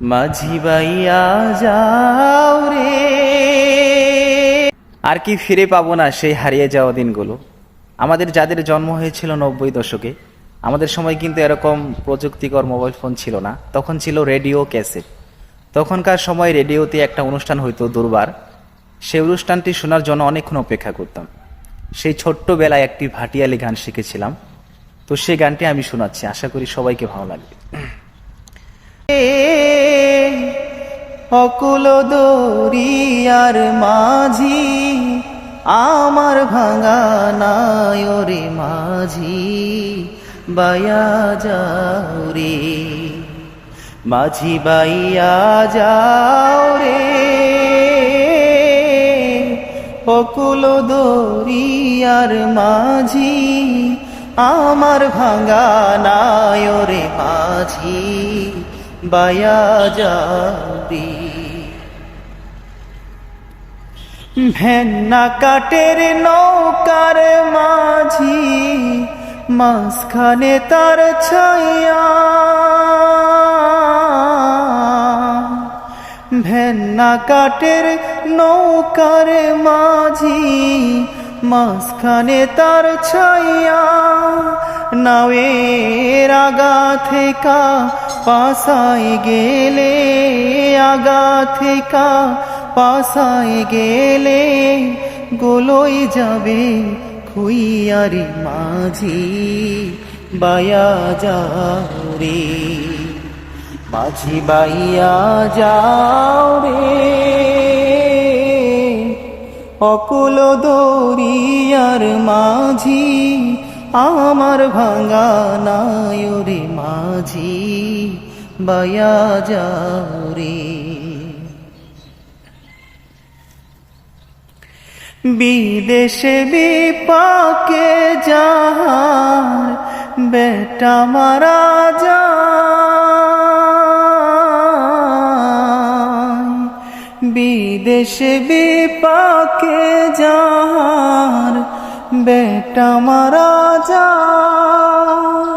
মাঝি বাইয়া যাও রে। আর কি ফিরে পাবো না সেই হারিয়ে যাওয়া দিনগুলো। আমাদের যাদের জন্ম হয়েছিল নব্বই দশকে, আমাদের সময় কিন্তু এরকম প্রযুক্তিকর মোবাইল ফোন ছিল না। তখন ছিল রেডিও ক্যাসেট। তখনকার সময় রেডিওতে একটা অনুষ্ঠান হইতো দুর্বার। সেই অনুষ্ঠানটি শোনার জন্য অনেকক্ষণ অপেক্ষা করতাম। সেই ছোট্টবেলায় একটি ভাটিয়ালি গান শিখেছিলাম। তো সেই গানটি আমি শোনাচ্ছি। আশা করি সবাইকে ভালো লাগবে। অকুল দরিয়ার মাঝি, আমার ভাঙা নাই ওরে মাঝি, বায়া যাও রে। মাঝি বাইয়া যাও রে। অকুল দরিয়ার মাঝি, আমার ভাঙা নাই ওরে মাঝি বায়া যাবি। ভেন্না কাটের নৌকার মাঝি, মাঝখানে তার ছায়া ভেন্না কাটের নৌকার মাঝি, মাঝখানে তার ছায়া নাওয়ের আগা থেকা পাশায় গেলে আগা থেকা পাশায় গেলে গোলই যাবে খুইয়ারি মাঝি, বায়া যাও রে। মাঝি বাইয়া যাও রে। অকুল দরিয়ার মাঝি আমার ভাঙা নাই রে মাঝি, বায়া যাও রে। বিদেশে বিপাকে যাহার বেটা মারা যায়। বিদেশে বিপাকে যাহার বেটা মারা যায়।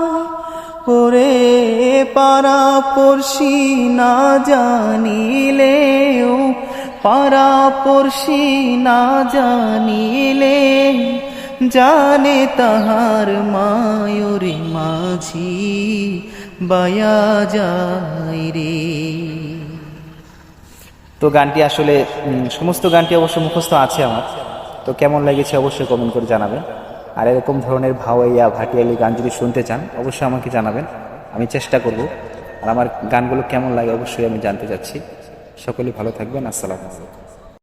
ওরে পারা পড়শি না জানিলেও পারা পড়শি না জানিলে, জানে তাহার মায়রে মাঝি বায়া যায় রে। তো গানটি আসলে সমস্ত গানটি অবশ্য মুখস্থ আছে আমার। তো কেমন লেগেছে অবশ্যই কমেন্ট করে জানাবেন। আর এরকম ধরনের ভাওয়াইয়া, ভাটিয়ালি গান যদি শুনতে চান, অবশ্যই আমাকে জানাবেন। আমি চেষ্টা করব। আর আমার গানগুলো কেমন লাগে অবশ্যই আমি জানতে চাচ্ছি। সকলে ভালো থাকবেন। আসসালামু আলাইকুম।